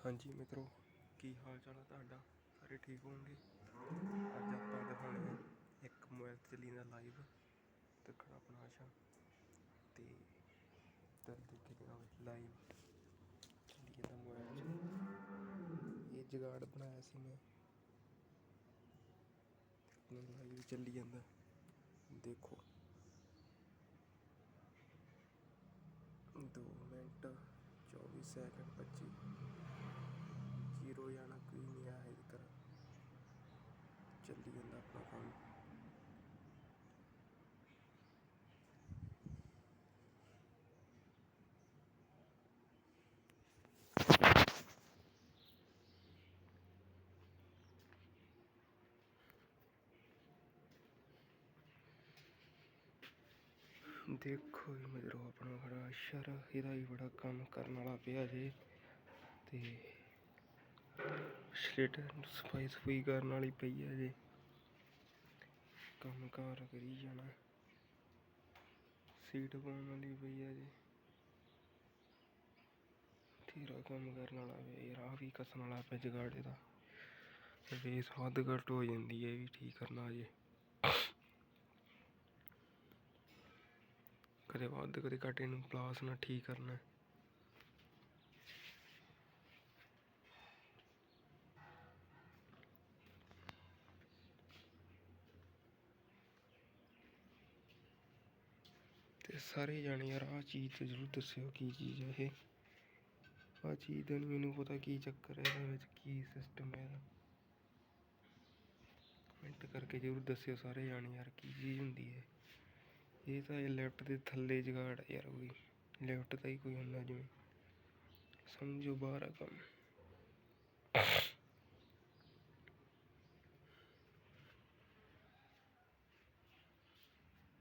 ਹਾਂਜੀ ਮਿੱਤਰੋ, ਕੀ ਹਾਲ ਚਾਲ ਹੈ ਤੁਹਾਡਾ? ਸਾਰੇ ਠੀਕ ਹੋਣਗੇ? ਅੱਜ ਆਪਾਂ ਦਿਖਾਉਣੇ ਇੱਕ ਮੋਬਾਈਲ ਤੇ ਚੱਲੀ ਲਾਈਵ ਦੇਖਣਾ ਆਪਣਾ ਆਸ਼ਾ। ਤੇ ਤਰ ਦੇਖੇ ਜਾਵੇ ਲਾਈਵ ਚੱਲੀ ਜਾਂਦਾ ਮੋਬਾਈਲ 'ਚ। ਇਹ ਜਗਾੜ ਬਣਾਇਆ ਸੀ ਮੈਂ। ਆਪਣਾ ਲਾਈਵ ਚੱਲੀ ਜਾਂਦਾ। ਦੇਖੋ। 2 ਮਿੰਟ 24 ਸੈਕਿੰਡ 25 ਜ਼ੀਰੋ ਜਾਣਾ ਕੋਈ ਨਹੀਂ ਆਇਆ ਹਜੇ ਤੱਕ ਚੱਲੀ ਜਾਂਦਾ ਆਪਣਾ ਕੰਮ। ਦੇਖੋ ਜੀ ਮਜਰੋ ਆਪਣਾ ਬੜਾ ਅਸ਼ਰ, ਇਹਦਾ ਵੀ ਬੜਾ ਕੰਮ ਕਰਨ ਵਾਲਾ ਪਿਆ ਜੇ। ਤੇ ਸ਼ਲੇਟ ਸਫ਼ਾਈ ਸਫੂਈ ਕਰਨ ਵਾਲੀ ਪਈ ਹੈ ਜੇ ਕੰਮ ਕਾਰ ਕਰੀ ਜਾਣਾ। ਸੀਟ ਪਾਉਣ ਵਾਲੀ ਪਈ ਹੈ ਜੀ ਠੀਰਾ ਕੰਮ ਕਰਨ ਵਾਲਾ ਪਿਆ ਯਾਰ, ਆਹ ਵੀ ਕਸਣ ਵਾਲਾ ਪੈ ਜਗਾੜੇ ਦਾ ਬੇਸ ਵੱਧ ਘੱਟ ਹੋ ਜਾਂਦੀ ਹੈ ਵੀ ਠੀਕ ਕਰਨਾ ਜੇ ਕਦੇ ਵੱਧ, ਕਦੇ ਘੱਟ ਇਹਨੂੰ ਪਲਾਸ ਨਾਲ ਠੀਕ ਕਰਨਾ। ਸਾਰੇ ਜਾਣੇ ਯਾਰ, ਆਹ ਚੀਜ਼ ਤੇ ਜ਼ਰੂਰ ਦੱਸਿਓ ਕੀ ਚੀਜ਼ ਹੈ ਇਹ। ਆਹ ਚੀਜ਼ ਦਾ ਨੀ ਮੈਨੂੰ ਪਤਾ ਕੀ ਚੱਕਰ ਹੈ ਇਹਦੇ ਵਿੱਚ ਕੀ ਸਿਸਟਮ ਹੈ ਇਹਦਾ। ਕਮੈਂਟ ਕਰਕੇ ਜ਼ਰੂਰ ਦੱਸਿਓ ਸਾਰੇ ਜਾਣੇ ਯਾਰ, ਕੀ ਚੀਜ਼ ਹੁੰਦੀ ਹੈ ਇਹ। ਤਾਂ ਇਹ ਲੈਫਟ ਦੇ ਥੱਲੇ ਜਗਾੜ ਯਾਰ ਕੋਈ। ਲੈਫਟ ਦਾ ਹੀ ਕੋਈ ਹੁੰਦਾ ਜਿਵੇਂ। ਸਮਝੋ ਬਾਹਰ ਆ ਕੰਮ।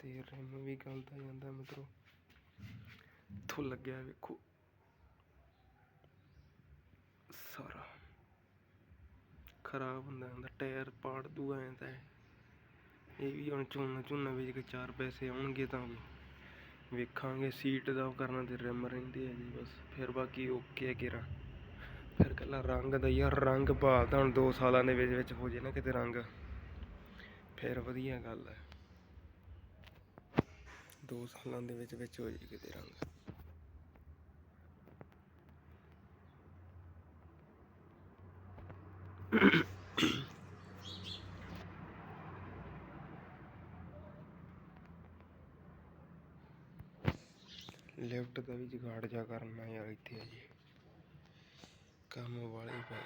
ਤੇ ਰਿਮ ਵੀ ਗਲਦਾ ਜਾਂਦਾ ਮਿੱਤਰੋ। ਇੱਥੋਂ ਲੱਗਿਆ ਵੇਖੋ। ਸਾਰਾ। ਖਰਾਬ ਹੁੰਦਾ ਹੁੰਦਾ ਟਾਇਰ ਪਾੜ ਦੂਆ ਐਂ ਇਹ। ਵੀ ਹੁਣ ਝੋਨਾ ਝੋਨਾ ਵੇਚ ਕੇ ਚਾਰ ਪੈਸੇ ਆਉਣਗੇ ਤਾਂ ਵੀ। ਵੇਖਾਂਗੇ ਸੀਟ ਦਾ ਕਰਨਾ ਤੇ ਰਿਮ ਰਹਿੰਦੇ ਹੈ ਜੀ, ਬਸ। ਫਿਰ ਬਾਕੀ ਓਕੇ ਆ ਕਿਰਾ ਫਿਰ ਕੱਲਾ ਰੰਗ ਦਾ ਯਾਰ, ਰੰਗ ਭਾਲਦਾ ਹੁਣ 2 ਸਾਲਾਂ ਦੇ ਵਿੱਚ ਵਿੱਚ ਹੋ ਜੇ ਨਾ ਕਿਤੇ ਰੰਗ। ਫਿਰ ਵਧੀਆ ਗੱਲ ਹੈ 2 ਸਾਲਾਂ ਦੇ ਵਿੱਚ ਵਿੱਚ ਹੋ ਜੇ ਕਿਤੇ ਰੰਗ। ਲਿਫਟ ਦਾ ਵੀ ਜਗਾੜ ਜਾ ਕਰਨਾ ਯਾਰ ਇੱਥੇ ਅਜੇ ਕੰਮ ਵਾਲੇ ਪਏ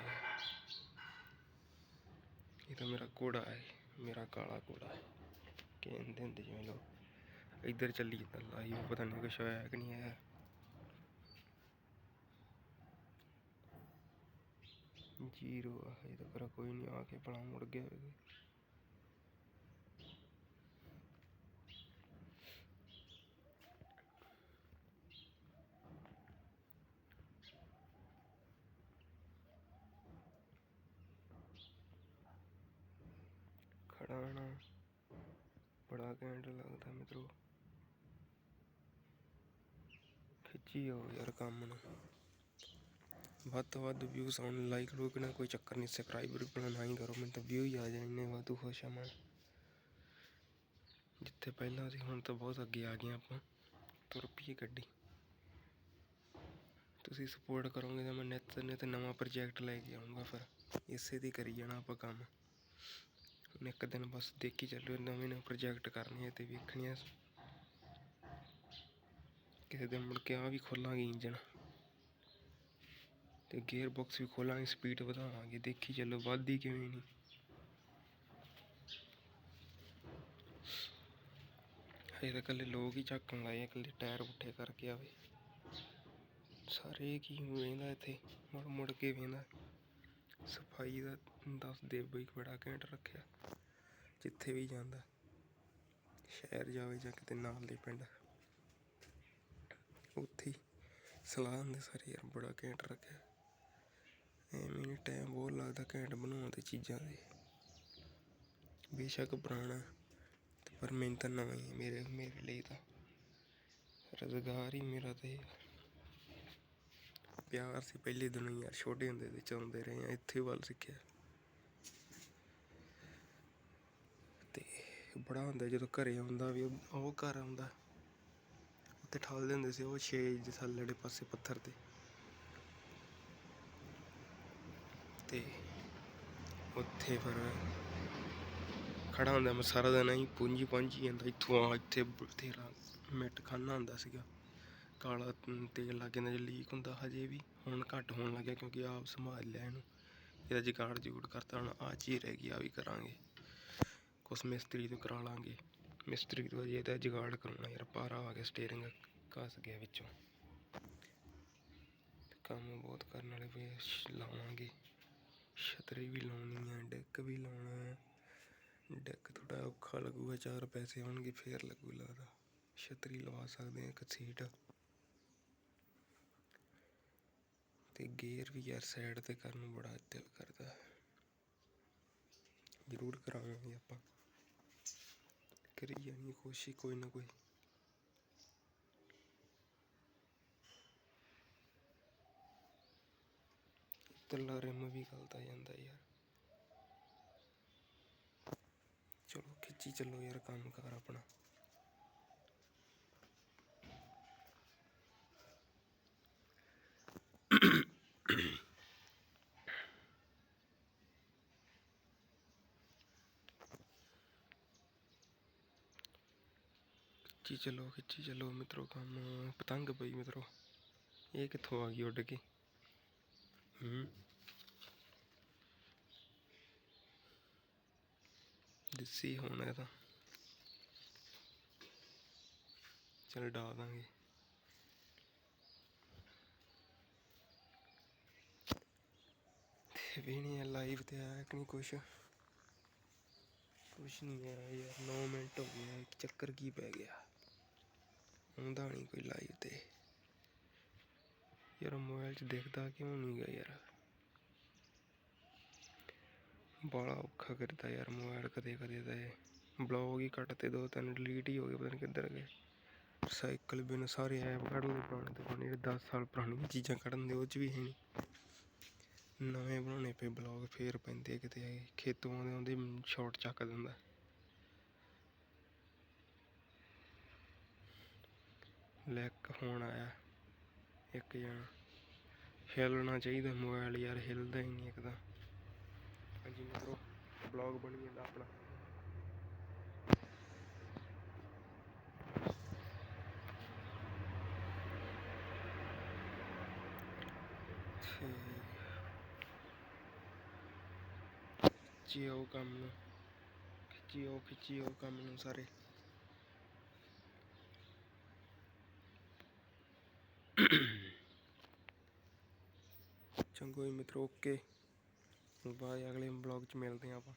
ਇਹ ਤਾਂ ਮੇਰਾ ਘੋੜਾ ਹੈ, ਮੇਰਾ ਕਾਲਾ ਘੋੜਾ ਹੈ। ਕਹਿੰਦੇ ਹੁੰਦੇ ਜਿਵੇਂ ਲੋਕ। ਇੱਧਰ ਚੱਲੀ ਜਾਂਦਾ ਲਾਈਵ ਪਤਾ ਨਹੀਂ ਕੁਛ ਹੋਇਆ ਕਿ ਨਹੀਂ ਆਇਆ ਜੀਰੋ ਆ, ਇਹ ਤਾਂ ਪਰ ਕੋਈ ਨਹੀਂ ਆ ਕੇ ਬਣਾ ਮੁੜ ਗਿਆ ਹੋਵੇ ਬੜਾ ਘੈਂਟ ਲੱਗਦਾ। ਮਿੱਤਰੋ ਹੋ ਯਾਰ ਕੰਮ ਨੂੰ। ਵੱਧ ਤੋਂ ਵੱਧ ਵਿਊਜ਼ ਆਉਣ ਲਾਈਕ ਲੂਕ ਨਾ ਕੋਈ ਚੱਕਰ ਨਹੀਂ ਸਬਸਕ੍ਰਾਈਬਰ ਵੀ ਨਾ ਹੀ ਕਰੋ, ਮੈਨੂੰ ਤਾਂ ਵਿਊ ਹੀ ਆ ਜਾਣੇ ਵਾਧੂ ਖੁਸ਼ ਆ ਮੈਂ। ਜਿੱਥੇ ਪਹਿਲਾਂ ਸੀ, ਹੁਣ ਤਾਂ ਬਹੁਤ ਅੱਗੇ ਆ ਗਏ ਆਪਾਂ। ਤੁਰ ਪਈ ਗੱਡੀ। ਤੁਸੀਂ ਸਪੋਰਟ ਕਰੋਗੇ ਤਾਂ ਮੈਂ ਨਿੱਤ ਨਿੱਤ ਨਵਾਂ ਪ੍ਰੋਜੈਕਟ ਲੈ ਕੇ ਆਉਂਗਾ ਫਿਰ। ਇਸੇ ਦੀ ਕਰੀ ਜਾਣਾ ਆਪਾਂ ਕੰਮ। ਹੁਣ ਇੱਕ ਦਿਨ ਬਸ ਦੇਖੀ ਚੱਲੋ ਨਵੇਂ ਨਵੇਂ ਪ੍ਰੋਜੈਕਟ ਕਰਨੇ ਆ ਤੇ ਵੇਖਣੀਆਂ ਕਿਸੇ ਦਿਨ ਮੁੜ ਕੇ ਆ ਵੀ ਖੋਲਾਂਗੇ ਇੰਜਨ ਤੇ ਗੇਅਰ ਬਾਕਸ ਵੀ ਖੋਲਾਂਗੇ ਸਪੀਡ ਵਧਾਵਾਂਗੇ। ਦੇਖੀ ਚੱਲੋ, ਵੱਧਦੀ ਕਿਵੇਂ ਨਹੀਂ। ਹਜੇ ਤਾਂ ਇਕੱਲੇ ਲੋਕ ਹੀ ਚੱਕਣ ਲਾਏ ਆ, ਇਕੱਲੇ ਟਾਇਰ ਪੁੱਠੇ ਕਰਕੇ ਆਵੇ। ਸਾਰੇ ਕੀ ਵੇਂਦਾ ਇੱਥੇ? ਮੁੜ ਮੁੜ ਕੇ ਵੇਂਦਾ। ਸਫ਼ਾਈ ਦਾ ਦੱਸ ਦੇ ਬਈ ਬੜਾ ਘੈਂਟ ਰੱਖਿਆ। ਜਿੱਥੇ ਵੀ ਜਾਂਦਾ। ਸ਼ਹਿਰ ਜਾਵੇ ਜਾਂ ਕਿਤੇ ਨਾਲ ਦੇ ਪਿੰਡ। ਉੱਥੇ ਹੀ ਸਲਾਹ ਹੁੰਦੇ ਸਾਰੇ, ਯਾਰ ਬੜਾ ਘੈਂਟ ਰੱਖਿਆ। ਐਵੇਂ ਨਹੀਂ ਟਾਈਮ ਬਹੁਤ ਲੱਗਦਾ ਘੈਂਟ ਬਣਾਉਣ ਤੇ ਚੀਜ਼ਾਂ ਦੇ। ਬੇਸ਼ੱਕ ਪੁਰਾਣਾ, ਪਰ ਮੈਨੂੰ ਤਾਂ ਨਵਾਂ ਹੀ ਮੇਰੇ ਮੇਰੇ ਲਈ ਤਾਂ। ਰੁਜ਼ਗਾਰ ਹੀ ਮੇਰਾ ਤੇ ਪਿਆਰ ਸੀ ਪਹਿਲੇ ਦਿਨੋਂ ਯਾਰ, ਛੋਟੇ ਹੁੰਦੇ ਤੇ ਚਾਹੁੰਦੇ ਰਹੇ ਆ, ਇੱਥੇ ਵੱਲ ਸਿੱਖਿਆ। ਤੇ ਬੜਾ ਹੁੰਦਾ ਜਦੋਂ ਘਰੇ ਆਉਂਦਾ ਵੀ ਉਹ ਘਰ ਆਉਂਦਾ। ਉੱਥੇ ਠਾਲਦੇ ਹੁੰਦੇ ਸੀ ਉਹ ਛੇ ਦੇ ਥੱਲੜੇ ਪਾਸੇ ਪੱਥਰ ਤੇ। ਤੇ ਉੱਥੇ ਫਿਰ ਖੜਾ ਹੁੰਦਾ ਮੈਂ ਸਾਰਾ ਦਿਨ ਹੀ ਪੁੰਜੀ ਪੁੰਜੀ ਜਾਂਦਾ, ਇੱਥੋਂ ਆ, ਇੱਥੇ ਬਥੇਰਾ ਮਿੱਟ ਖਾਨਾ ਹੁੰਦਾ ਸੀਗਾ। ਕਾਲਾ ਤੇਲ ਲੱਗ ਜਾਂਦਾ ਜੇ ਲੀਕ ਹੁੰਦਾ ਹਜੇ ਵੀ, ਹੁਣ ਘੱਟ ਹੋਣ ਲੱਗਿਆ ਕਿਉਂਕਿ ਆਪ ਸੰਭਾਲ ਲਿਆ ਇਹਨੂੰ। ਇਹਦਾ ਜਗਾੜ ਜੂੜ ਕਰਤਾ, ਹੁਣ ਆ ਚੀਜ਼ ਰਹਿ ਗਈ ਆ ਵੀ ਕਰਾਂਗੇ। ਕੁਛ ਮਿਸਤਰੀ ਤੋਂ ਕਰਾ ਲਾਂਗੇ। ਮਿਸਤਰੀ ਤੋਂ ਜੇ ਤਾਂ ਜਗਾੜ ਕਰਾਉਣਾ ਯਾਰ ਪਾਰਾ ਆ ਗਿਆ ਸਟੀਅਰਿੰਗ ਘਸ ਗਿਆ ਵਿੱਚੋਂ। ਕੰਮ ਬਹੁਤ ਕਰਨ ਵਾਲੇ ਵੀ ਲਾਵਾਂਗੇ। ਛਤਰੀ ਵੀ ਲਾਉਣੀ ਹੈ ਡੈਕ ਵੀ ਲਾਉਣਾ ਹੈ ਡੈਕ ਥੋੜਾ ਔਖਾ ਲੱਗੂਗਾ, ਚਾਰ ਪੈਸੇ ਆਉਣਗੇ, ਫੇਰ ਲੱਗੂ ਲੱਗਦਾ। ਛਤਰੀ ਲਵਾ ਸਕਦੇ ਆ ਇੱਕ ਸੀਟ। ਤੇ ਗੇਅਰ ਵੀ ਯਾਰ ਸਾਈਡ ਤੇ ਕਰਨ ਨੂੰ ਬੜਾ ਦਿਲ ਕਰਦਾ। ਜ਼ਰੂਰ ਕਰਾਵਾਂਗੇ ਆਪਾਂ। ਕਰੀ ਜਾਣੀ ਕੋਸ਼ਿਸ਼ ਕੋਈ ਨਾ ਕੋਈ ਇੱਧਰਲਾ ਰਿਮ ਵੀ ਗਲਦਾ ਜਾਂਦਾ ਯਾਰ ਚਲੋ ਖਿੱਚੀ ਚੱਲੋ ਯਾਰ ਕੰਮ ਕਾਰ ਆਪਣਾ ਖਿੱਚੀ ਚਲੋ ਖਿੱਚੀ ਚਲੋ ਮਿੱਤਰੋ ਕੰਮ। ਪਤੰਗ ਪਈ ਮਿੱਤਰੋ। ਇਹ ਕਿੱਥੋਂ ਆ ਗਈ ਉੱਡ ਕੇ? ਹੂੰ। ਦਿੱਸੀ ਹੁਣ ਤਾਂ। ਚਲ ਡਾ ਦਾਂਗੇ। ਤੇ ਵੀ ਨਹੀਂ ਲਾਈਵ ਤੇ ਆਇਆ ਕਿ ਨਹੀਂ ਕੁਛ? ਕੁਛ ਨਹੀਂ ਆਇਆ ਯਾਰ 9 ਮਿੰਟ ਹੋ ਗਏ ਚੱਕਰ ਕੀ ਪੈ ਗਿਆ? ਆਉਂਦਾ ਨਹੀਂ ਕੋਈ ਲਾਈਵ ਤੇ ਯਾਰ ਮੋਬਾਈਲ 'ਚ ਦਿਖਦਾ ਕਿਉਂ ਨਹੀਂ ਗਾ ਯਾਰ? ਬੜਾ ਔਖਾ ਕਰਦਾ ਯਾਰ ਮੋਬਾਈਲ ਕਦੇ ਕਦੇ ਤਾਂ ਇਹ। ਬਲੌਗ ਹੀ ਕੱਟਤੇ ਦੋ ਤਿੰਨ ਡਿਲੀਟ ਹੀ ਹੋ ਗਏ, ਪਤਾ ਨਹੀਂ ਕਿੱਧਰ ਗਏ। ਸਾਈਕਲ ਬਿਨ ਸਾਰੇ ਐਪ ਕੱਢ ਲਏ ਪੁਰਾਣੇ ਤੋਂ ਪੁਰਾਣੇ 10 ਸਾਲ ਪੁਰਾਣੀਆਂ ਚੀਜ਼ਾਂ ਕੱਢਣ ਦੇ ਉਹ 'ਚ ਵੀ ਹੈ ਨਹੀਂ। ਨਵੇਂ ਬਣਾਉਣੇ ਪਏ ਬਲੌਗ ਫੇਰ ਪੈਂਦੇ ਕਿਤੇ ਖੇਤੋਂ ਆਉਂਦੇ ਆਉਂਦੇ ਸ਼ਾਰਟ ਚੱਕ ਦਿੰਦਾ। ਲੈਕ ਹੋਣ ਆਇਆ। ਇੱਕ ਜਣਾ। ਹਿੱਲਣਾ ਚਾਹੀਦਾ ਮੋਬਾਈਲ ਯਾਰ, ਹਿੱਲਦਾ ਹੀ ਨਹੀਂ ਇੱਕ ਤਾਂ। ਹਾਂਜੀ ਮਿੱਤਰੋ ਬਲੌਗ ਬਣੀ ਜਾਂਦਾ ਆਪਣਾ। ਖਿੱਚਿਓ ਕੰਮ ਨੂੰ। ਖਿੱਚਿਓ ਖਿੱਚਿਓ ਕੰਮ ਨੂੰ ਸਾਰੇ। ਚੰਗੋ ਜੀ ਮਿੱਤਰੋ ਓਕੇ ਬਾਏ ਅਗਲੇ ਬਲੌਗ ਚ ਮਿਲਦੇ ਹਾਂ ਆਪਾਂ।